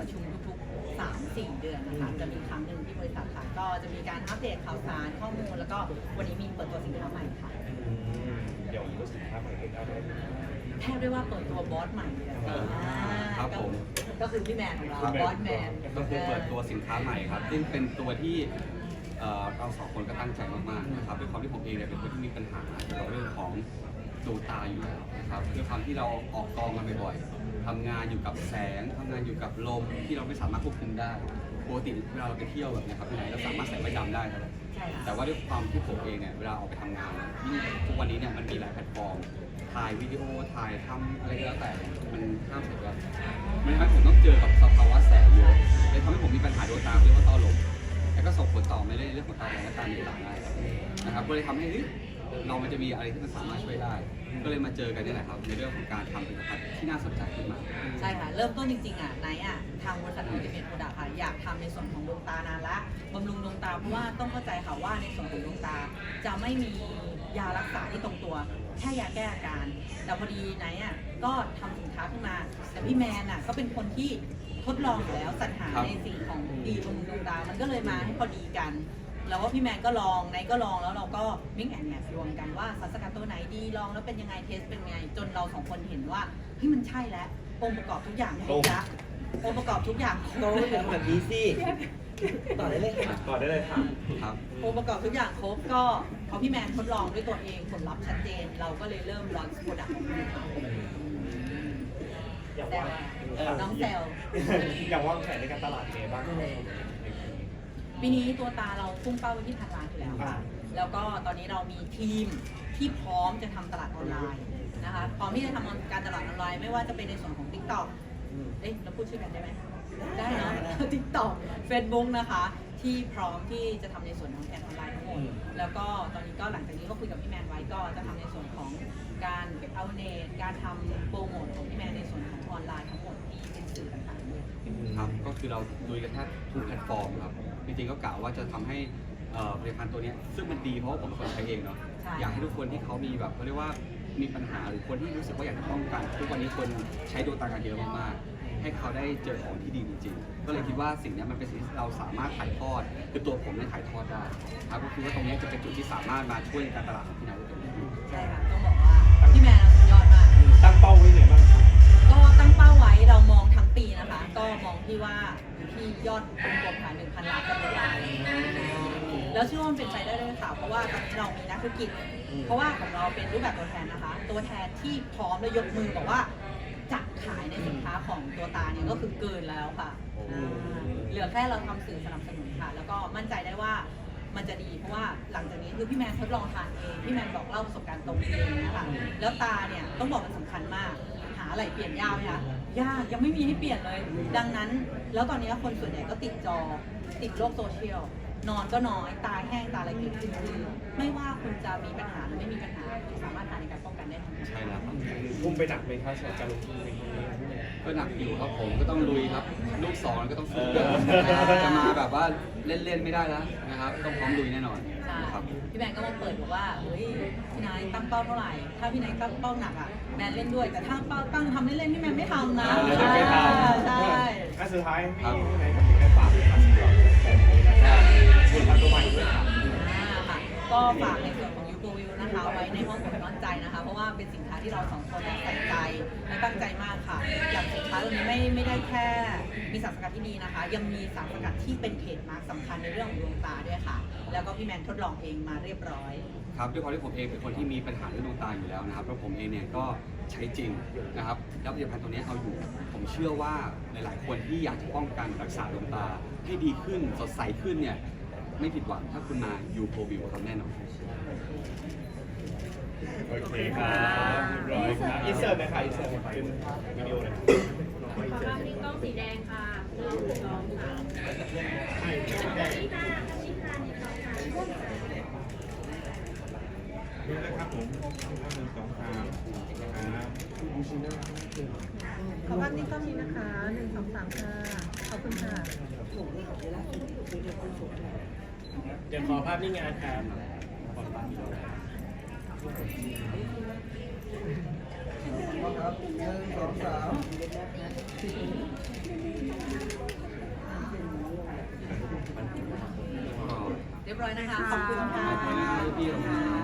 ประชุมทุกๆ3 4เดือนนะคะ จะมีครั้งหนึ่งที่บริษัทค่ะ ก็จะมีการอัปเดตข่าวสารข้อมูล แล้วก็วันนี้มีเปิดตัวสินค้าใหม่ค่ะ เดี๋ยวรู้สินค้าใหม่เป็นอะไรแทบได้ว่าเปิดตัวบอสใหม่เลยอะอ่าอ่าครับผม ก็คือพี่แมนของเราครับบอสแมนก็คือเปิดตัวสินค้าใหม่ครับซึ่งเป็นตัวที่เอ่อเราสองคนก็ตั้งใจมากๆนะครับด้วยความที่ผมเองเนี่ยเป็นคนที่มีปัญหาเกี่ยวกับเรื่องของดวงตาอยู่แล้วนะครับด้วยความที่เราออกกองกันบ่อยๆ ทำงานอยู่กับแสงทำงานอยู่กับลมที่เราไม่สามารถควบคุมได้ปกติเวลาเราไปเที่ยวแบบเนะครับที่ไหนเราสามารถใส่ใบดำได้ครับใช่ค่ะแต่ว่าด้วยความที่ผมเองเนี่ยเวลาออกไปทำงานยิ่งทุกวันนี้เนี่ยมันมีหลายแพลตฟอร์มถ่ายวิดีโอถ่ายทำอะไรก็แล้วแต่มันห้ามใส่แว่นมันทำให้ผมต้องเจอกับสภาวะแสงเยอะเลยทำให้ผมมีปัญหาดวงตาเรียกว่าต้อลมแล้วก็ส่งผลต่อไม่ได้เรื่องของตาแดงและตาเหนือได้นะครับก็เลยทำให้เฮ้ย เรามันจะมีอะไรที่มันสามารถช่วยได้ ก็เลยมาเจอกันนี่แหละครับ ในเรื่องของการทำผลิตภัณฑ์ที่น่าสนใจขึ้นมา ใช่ค่ะ เริ่มต้นจริงๆอะไนท์อะทางบริษัทอัลติเมทโปรดักต์ค่ะอยากทำในส่วนของดวงตานานละบำรุงดวงตาเพราะว่าต้องเข้าใจค่ะว่าในส่วนของดวงตา จะไม่มียารักษาที่ตรงตัว แค่ยาแก้อาการ แต่พอดีไนท์อะก็ทำสินค้าขึ้นมา แต่พี่แมนอะก็เป็นคนที่ทดลองอยู่แล้วสรรหาครับ ในสิ่งของดีบำรุงดวงตา มันก็เลยมาให้พอดีกัน แล้วว่าพี่แมนก็ลองไนท์ก็ลองแล้วเราก็มิ้งแอนแมทรวมกันว่าสารสกัดตัวไหนดีลองแล้วเป็นยังไงเทสเป็นไง จนเราสองคนเห็นว่าเฮ้ยมันใช่แล้วองค์ประกอบทุกอย่างครบละองค์ประกอบทุกอย่างครโน้บตเป็นแบบนี้สิต่อได้เลยค่ะต่อได้เลยค่ะครับองค์ประกอบทุกอย่างครบก็พอพี่แมนทดลองด้วยตัวเองผลลัพธ์ชัดเจน เราก็เลยเริ่มลอนโปรดักต์ของเราอยากแต่ว่าว่าน้องแซลอยากวางแผนในการตลาดยังไงบ้างครับ ปีนี้ตัวตาเราพุ่งเป้าไปที่พันล้านอยู่แล้วค่ะแล้วก็ตอนนี้เรามีทีมที่พร้อมจะทำตลาดออนไลน์นะคะพร้อมที่จะทำการตลาดออนไลน์ไม่ว่าจะเป็นในส่วนของ TikTok เอ๊ะเราพูดชื่อกันได้ไหมได้เนอะ TikTok Facebook นะคะที่พร้อมที่จะทำในส่วนของแอดออนไลน์ทั้งหมด แล้วก็ตอนนี้ก็หลังจากนี้ก็คุยกับพี่แมนไว้ก็จะทำในส่วนของการเก็บเอาเนตการทำโปรโมทของพี่แมนในส่วนของออนไลน์ทั้งหมดที่เป็นสื่อต่างๆด้วยครับก็คือเราลุยกันแทบทุกแพลตฟอร์มครับ จริงๆก็กล่าวว่าจะทำให้เอ่อผลิตภัณฑ์ตัวเนี้ยซึ่งมันดีเพราะว่าผมเป็นคนใช้เองเนาะใช่ อยากให้ทุกคนที่เขามีแบบเขาเรียกว่ามีปัญหาหรือคนที่รู้สึกว่าอยากจะป้องกัน ทุกวันนี้คนใช้ดวงตากันเยอะมากๆให้เขาได้เจอของที่ดีจริงๆก็เลยคิดว่าสิ่งเนี้ยมันเป็นสิ่งที่เราสามารถถ่ายทอดคือตัวผมเนี่ยถ่ายทอดได้ครับก็คือว่าตรงเนี้ยจะเป็นจุดที่สามารถมาช่วยในการตลาดของพี่นายได้เป็นอย่างดีใช่ค่ะต้องบอกว่าพี่แมนเราสุดยอดมาก ตั้งเป้าไว้ยังไงบ้างครับก็ตั้งเป้าไว้เรามองทั้งปีนะคะ ก็มองที่ว่าอยู่ที่ยอดรวมๆค่ะ แล้วเชื่อว่ามันเป็นไปได้ด้วยค่ะ เพราะว่าตอนนี้เรามีนักธุรกิจ เพราะว่าของเราเป็นรูปแบบตัวแทนนะคะ ตัวแทนที่พร้อมและยกมือบอกว่าจะขายในสินค้าของตัวตาเนี่ยก็คือเกินแล้วค่ะอ่าเหลือแค่เราทำสื่อสนับสนุนค่ะ แล้วก็มั่นใจได้ว่ามันจะดีเพราะว่าหลังจากนี้คือพี่แมนทดลองทานเองพี่แมนบอกเล่าประสบการณ์ตรงเองนะคะแล้วตาเนี่ยต้องบอกมันสำคัญมากหาอะไรเปลี่ยนยากไหมคะยากยังไม่มีให้เปลี่ยนเลย ดังนั้น แล้วตอนนี้คนส่วนใหญ่ก็ติดจอติดโลกโซเชียล นอนก็น้อย ตาแห้งตาอะไรเกิดขึ้นคือไม่ว่าคุณจะมีปัญหาหรือไม่มีปัญหาคุณสามารถทานในการป้องกันได้ทั้งหมดใช่แล้วครับทุ่มไปหนักไหมครับสำหรับการลงทุนในครั้งนี้ครับพี่แมนก็หนักอยู่ครับผมก็ต้องลุยครับ ลูกสองก็ต้องสู้เออจะมาแบบว่าเล่นๆไม่ได้แล้วนะครับ ต้องพร้อมลุยแน่นอนใช่ครับพี่แมนก็มาเปิดบอกว่าเฮ้ยพี่นายตั้งเป้าเท่าไหร่ ถ้าพี่นายตั้งเป้าหนักอะแมนเล่นด้วยแต่ถ้าเป้าตั้งทำเล่นๆพี่แมนไม่ทำนะเราจะไม่ทำใช่อันสุดท้ายครับพี่ไหนกับพี่แมนฝากฝากสิ่งของ ฝากในส่วนของยูโกวิวนะคะ ไว้ในห้องอกน้อนใจนะคะ เพราะว่าเป็นสินค้าที่เราสองคนเนี่ยใส่ใจและตั้งใจมากค่ะอย่างสินค้าตัวนี้ไม่ไม่ได้แค่มีสารสกัดที่ดีนะคะ ยังมีสารสกัดที่เป็นเทรดมาร์คสำคัญในเรื่องของดวงตาด้วยค่ะ แล้วก็พี่แมนทดลองเองมาเรียบร้อยครับด้วยความที่ผมเองเป็นคนที่มีปัญหาเรื่องดวงตาอยู่แล้วนะครับแล้วผมเองเนี่ยก็ใช้จริงนะครับแล้วผลิตภัณฑ์ตัวนี้เอาอยู่ ผมเชื่อว่าหลาย ๆ คนที่อยากจะป้องกันรักษาดวงตาให้ดีขึ้นสดใสขึ้นเนี่ย ไม่ผิดหวังถ้าคุณมายูโควิวครับแน่นอนโอเคครับเรียบร้อยครับอินเสิร์ตนะคะอินเสิร์ตเป็นวิดีโอเลยขอภาพนิ่งกล้องสีแดงค่ะหนึ่งสองสามชี้หน้าชี้หน้านิดหน่อยค่ะดูนะครับผมข้างหนึ่งสองสามครับขอภาพนิ่งกล้องนี้นะคะหนึ่งสองสามค่ะ ขอบคุณค่ะ เลรียเดี๋ยวขอภาพนิ่งงานครับขอภาพนิ่งงานครับหนึ่งสองสามเรียบร้อยนะคะ ขอบคุณค่ะ